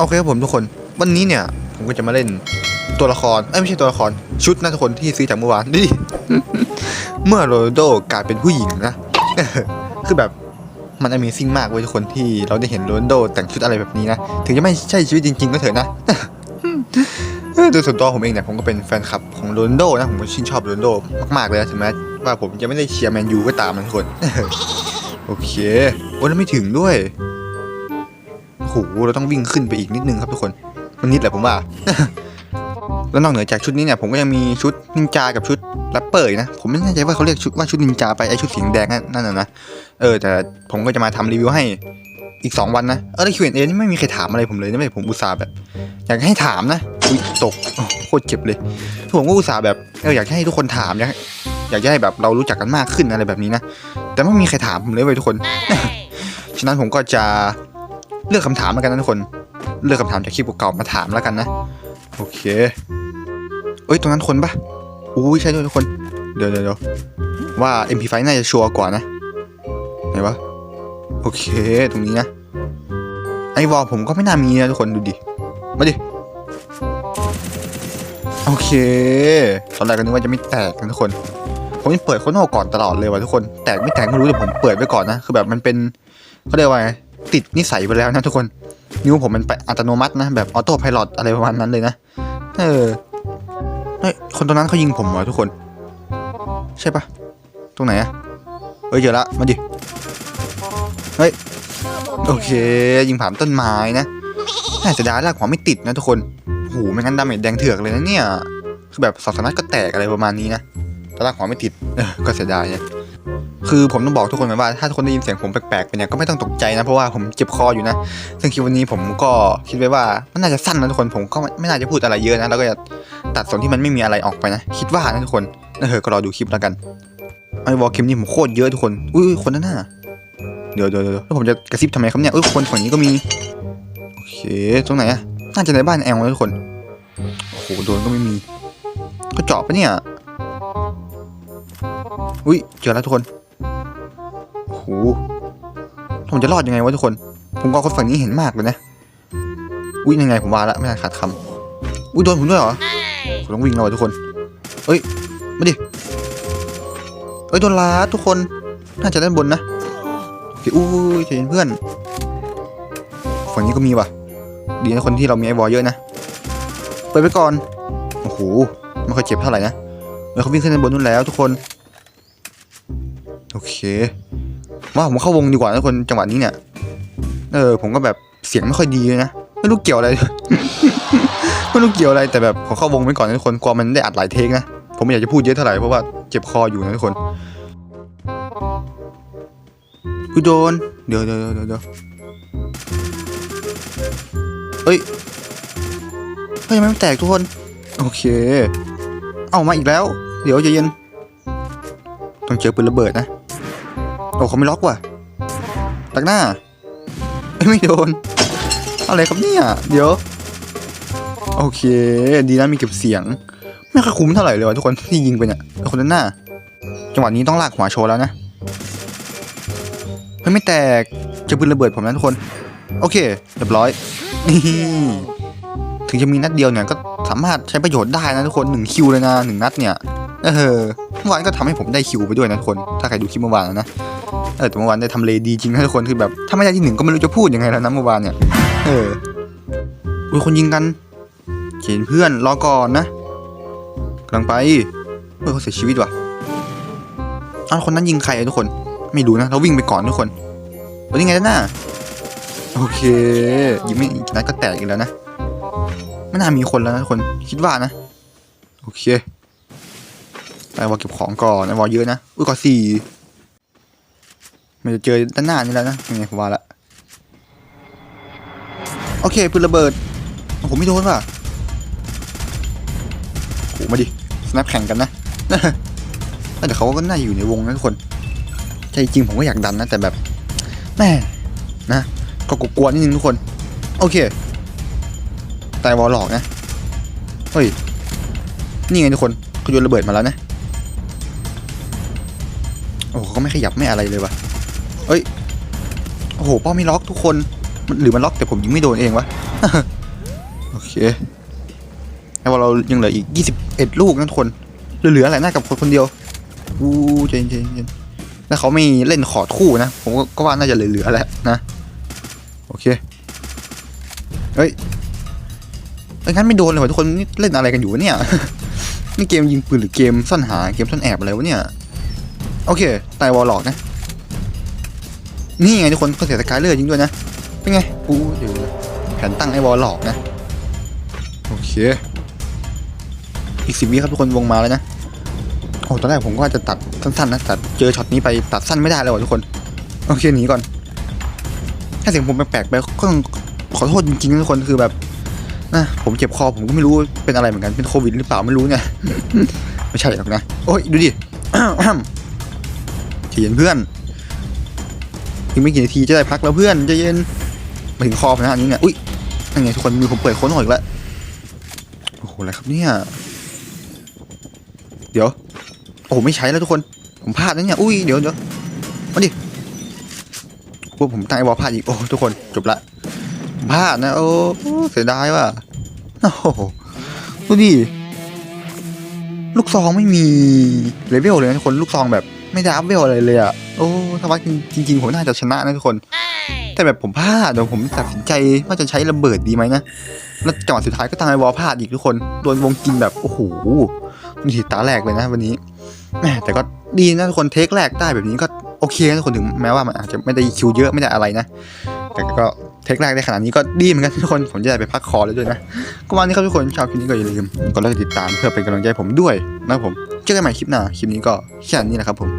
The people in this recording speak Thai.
โอเคครับผมทุกคน วันนี้เนี่ย ผมก็จะมาเล่นตัวละคร เอ้ยไม่ใช่ตัวละคร ชุดนะทุกคนที่ซื้อจากเมื่อวานนี่ เมื่อโรนัลโดกลายเป็นผู้หญิงนะ คือแบบมัน Amazing มากเว้ยทุกคนที่เราได้เห็นโรนโดแต่งชุดอะไรแบบนี้นะ ถึงจะไม่ใช่ชีวิตจริง ๆ ก็เถอะนะโดยส่วนตัวผมเองเนี่ยผมก็เป็นแฟนคลับของโรนโดนะ ผมก็ชื่นชอบโรนโดมากๆเลยนะถึงแม้ว่าผมจะไม่ได้เชียร์แมนยูก็ตามนะทุกคน โอเค โอ้แล้วไม่ถึงด้วย โอ้โหเราต้องวิ่งขึ้นไปอีกนิดนึงครับทุกคนมันนิดแหละผมว่า แล้วนอกเหนือจากชุดนี้เนี่ยผมก็ยังมีชุดนินจากับชุดแรปเปอร์นะผมไม่แน่ใจว่าเขาเรียกชุดว่าชุดนินจาไปไอชุดสีแดงนั่นน่ะนะเออแต่ผมก็จะมาทำรีวิวให้อีก 2 วันนะเออแล้ว Q&A นี่ไม่มีใครถามอะไรผมเลยนะไม่ผมอุตส่าห์แบบ อยากให้ถามนะอุ้ยตกโคตรเจ็บเลยผมก็อุตส่าห์แบบเอออยากให้ทุกคนถามอยากอยากให้แบบเรารู้จักกันมากขึ้นอะไรแบบนี้นะแต่ไม่มีใครถามผมเลยเว้ยทุกคนฉะนั้นผมก็จะ เลือกคำถามแล้วกันนะทุกคน เลือกคำถามจากคลิปเก่ามาถามแล้วกันนะ โอเค เอ้ยตรงนั้นคนปะอุ้ยใช่ด้วยทุกคน เดี๋ยวเดี๋ยวว่า MP5 น่าจะชัวร์กว่านะ ไหนวะ โอเคตรงนี้นะ ไอวอลผมก็ไม่น่ามีนะทุกคนดูดิ มาดิ โอเค ตอนแรกก็นึกว่าจะไม่แตกนะทุกคน ผมยังเปิดโคโน่ก่อนตลอดเลยว่ะทุกคน แตกไม่แตกไม่รู้แต่ผมเปิดไว้ก่อนนะ คือแบบมันเป็นเขาเรียกว่าไง ติดนิสัยไปแล้วนะทุกคน นิ้วผมมันไปอัตโนมัตินะ แบบออโต้พายロอะไรประมาณนั้นเลยนะเออเฮ้ยคนตรงนั้นเขายิงผมเหรอทุกคน ใช่ปะตรงไหนอะเฮ้ยเจอละมาดิเฮ้ยโอเค ยิงผ่านต้นไม้นะน่าเสียดายลากหัวไม่ติดนะทุกคนโหไม่งั้นดาเมจแดงเถือกเลยนะเนี่ย คือแบบสองสามนัดก็แตกอะไรประมาณนี้นะแต่ลากหัวไม่ติดเออก็เสียดายเนี่ย คือผมต้องบอกทุกคนไว้ว่าถ้าทุกคนได้ยินเสียงผมแปลกๆไปเนี่ยก็ไม่ต้องตกใจนะเพราะว่าผมเจ็บคออยู่นะ ซึ่งคลิปวันนี้ผมก็คิดไว้ว่ามันน่าจะสั้นนะทุกคนผมก็ไม่น่าจะพูดอะไรเยอะนะแล้วก็จะตัดส่วนที่มันไม่มีอะไรออกไปนะ คิดว่านะทุกคนนั่นเออก็รอดูคลิปแล้วกันไอ้วอลคิมนี่ผมโคตรเยอะทุกคนอุ้ยคนนั้นน่ะเดี๋ยวเดี๋ยวเดี๋ยวแล้วผมจะกระซิบทำไมครับเนี่ยเอ้ยคนฝั่งนี้ก็มีโอเคตรงไหนอะน่าจะในบ้านแอลนะทุกคนโอ้โหโดนก็ไม่มีก็เจาะปะเนี่ย อุ้ยเจอแล้วทุกคนโอ้โหผมจะรอดยังไงวะทุกคน ผมก็คนฝั่งนี้เห็นมากเลยนะ อุ้ยยังไงผมว่าละไม่น่าขาดคำอุ้ยโดนผมด้วยเหรอผมต้องวิ่งแล้วอะทุกคน เอ้ยมาดิ เอ้ยโดนลาดทุกคน น่าจะด้านบนนะโอเคอุ้ยใจเย็นเพื่อน ฝั่งนี้ก็มีว่ะ ดีนะคนที่เรามีไอวอลเยอะนะ เปิดไปก่อน โอ้โหไม่ค่อยเจ็บเท่าไหร่นะเดี๋ยวเขาวิ่งขึ้นด้านบนนู่นแล้วทุกคน โอเคว่าผมเข้าวงดีกว่านะทุกคนจังหวะนี้เนี่ย เออ ผมก็แบบเสียงไม่ค่อยดีนะ ไม่รู้เกี่ยวอะไร ไม่รู้เกี่ยวอะไรแต่แบบผมเข้าวงไว้ก่อนนะทุกคนกลัวมันได้อัดหลายเทคนะ ผมไม่อยากจะพูดเยอะเท่าไหร่เพราะว่าเจ็บคออยู่นะทุกคนกูโดน เดี๋ยวเดี๋ยวเดี๋ยวเดี๋ยวเฮ้ย เฮ้ยทำไมมันแตกทุกคน โอเค เอามาอีกแล้ว เดี๋ยวใจเย็น ต้องเจอปืนระเบิดนะ โอ้เขาไม่ล็อกว่ะตักหน้า ไม่โดน อะไรครับเนี่ย เดี๋ยว โอเค ดีนะมีเก็บเสียง ไม่ค่อยคุ้มเท่าไหร่เลยวะทุกคนที่ยิงไปเนี่ยคนนั้นหน้า จังหวะนี้ต้องลากหัวโชว์แล้วนะเฮ้ยไม่แตกจอปืนระเบิดผมนะทุกคน โอเคเรียบร้อยนี่ถึงจะมีนัดเดียวเนี่ยก็สามารถใช้ประโยชน์ได้นะทุกคนหนึ่งคิวเลยนะหนึ่งนัดเนี่ยเออเมื่อวานก็ทำให้ผมได้คิวไปด้วยนะทุกคน ถ้าใครดูคลิปเมื่อวานนะ เออแต่เมื่อวานได้ทำเลดีจริงนะทุกคนคือแบบถ้าไม่ได้ที่หนึ่งก็ไม่รู้จะพูดยังไงแล้วนะเมื่อวานเนี่ย เอออุ้ยคนยิงกันเขียนเพื่อนรอก่อนนะกำลังไปเออเขาเสียชีวิตว่ะอ้าวคนนั้นยิงใครทุกคน ไม่รู้นะเราวิ่งไปก่อนทุกคนเป็นยังไงด้านหน้าโอเคยิงไม่อีกนัดก็แตกอีกแล้วนะไม่น่ามีคนแล้วนะทุกคนคิดว่านะ โอเคไปวอลเก็บของก่อนนะวอลเยอะนะอุ้ยก่อนสี่ มันจะเจอด้านหน้านี่แล้วนะยังไงผมว่าละโอเคปืนระเบิดโอ้โหไม่โดนว่ะโหมาดิสแนปแข่งกันนะแต่เขาก็น่าอยู่ในวงนะทุกคนใจจริงผมก็อยากดันนะแต่แบบแม่นะก็กลัวนิดนึงทุกคน โอเคแต่วอลหลอกนะเฮ้ยนี่ไงทุกคนเขาโยนระเบิดมาแล้วนะโอ้เขาก็ไม่ขยับไม่อะไรเลยว่ะ เอ้ย โอ้โหป้าไม่ล็อกทุกคนมันหรือมันล็อกแต่ผมยิงไม่โดนเองวะ โอเคแต่ว่าเรายังเหลืออีก 21 ลูกนะทุกคน เหลือๆอะไรน่ากับคนคนเดียวอู้เจนเจนเจนแล้วเขาไม่เล่นขอดคู่นะ ผมก็ว่าน่าจะเหลือๆแล้วนะ โอเค เฮ้ยเอ้ยงั้นไม่โดนเลยวะทุกคนนี่เล่นอะไรกันอยู่วะเนี่ย นี่เกมยิงปืนหรือเกมซ่อนหาเกมซ่อนแอบอะไรวะเนี่ย โอเค ตายวอลล็อกนะ นี่ไงทุกคนก็เสียสกายเลอร์จริงด้วยนะ เป็นไงอู้เดี๋ยวแผนตั้งไอ้วอลหลอกนะ โอเค อีกสิบวิครับทุกคนวงมาแล้วนะ โอ้ตอนแรกผมก็ว่าจะตัดสั้นๆนะแต่เจอช็อตนี้ไปตัดสั้นไม่ได้เลยว่ะทุกคน โอเคหนีก่อน ถ้าเสียงผมแปลกๆไปก็ต้องขอโทษจริงๆทุกคนคือแบบนะผมเจ็บคอผมก็ไม่รู้เป็นอะไรเหมือนกันเป็นโควิดหรือเปล่าไม่รู้เนี่ยไม่ใช่หรอกนะ โอ้ยดูดิใจเย็นเพื่อน อีกไม่กี่นาทีจะได้พักแล้วเพื่อนใจเย็นมาถึงคอผมนะอันนี้เนี่ยอุ้ยยังไงทุกคนมีผมเปิดค้ดหอยอีกแล้วโอ้โหอะไรครับเนี่ยเดี๋ยว โอ้ไม่ใช้แล้วทุกคนผมพลาดนะเนี่ยอุ้ยเดี๋ยวเดี๋ยวมาดิพวกผมตั้งไอ้บอพลาดอีกโอ้ทุกคนจบละพลาดนะโอ้เสียดายว่ะโอ้ดูดิลูกซองไม่มีเลเวลเลยนะทุกคนลูกซองแบบไม่ได้อัพเวลอะไรเลยอะ โอ้ถ้าว่าจริงๆผมน่าจะชนะนะทุกคน แต่แบบผมพลาดเดี๋ยวผมตัดสินใจว่าจะใช้ระเบิดดีไหมนะแล้วจังหวะสุดท้ายก็ตั้งไอ้บอลพลาดอีกทุกคนโดนวงกินแบบโอ้โหนี่ตาแรกเลยนะวันนี้แหมแต่ก็ดีนะทุกคนเทคแรกได้แบบนี้ก็โอเคนะทุกคนถึงแม้ว่ามันอาจจะไม่ได้คิวเยอะไม่ได้อะไรนะ แต่ก็เทคแรกได้ขนาดนี้ก็ดีเหมือนกันทุกคนผมจะได้ไปพักคอแล้วด้วยนะก็วันนี้ครับทุกคนชอบคลิปนี้ก็อย่าลืมกดไลค์กดติดตามเพื่อเป็นกำลังใจให้ผมด้วยนะครับผมเจอกันใหม่คลิปหน้าคลิปนี้ก็แค่นี้แหละครับผม